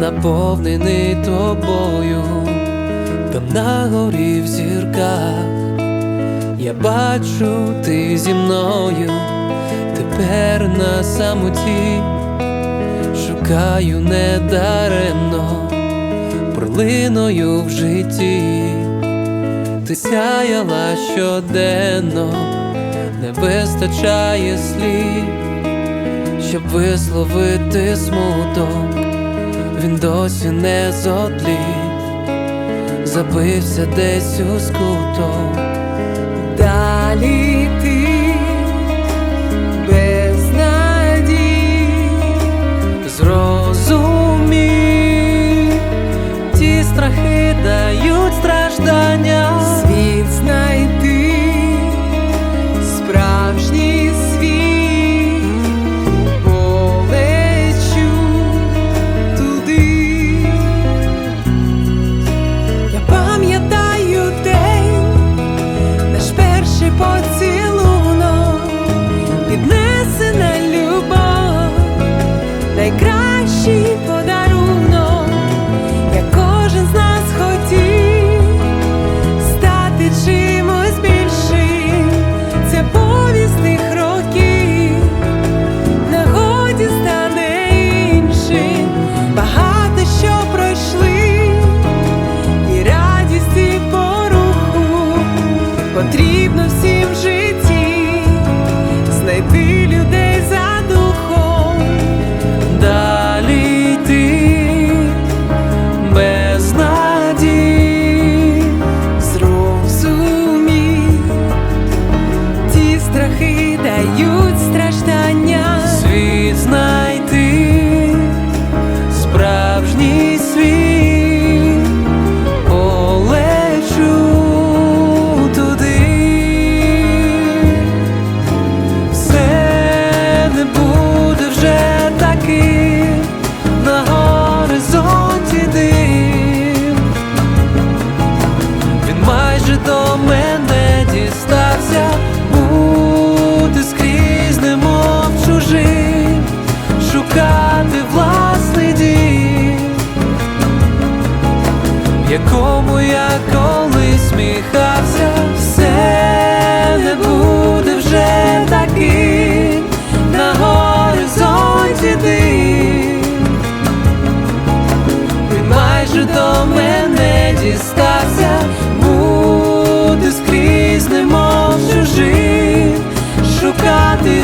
наповнений тобою, там на горі в зірках, я бачу ти зі мною, тепер на самоті, шукаю недаремно, перлиною в житті, ти сяяла щоденно, не вистачає слів щоб висловити смуток, він досі не зотлів, забився десь у скуток. Далі ти без надій Зрозумій, потрібно всім в житті знайти людей я колись сміхався, все не буде вже таким на горизонті дим. Він майже до мене дістався, бути скрізь немов чужим, шукати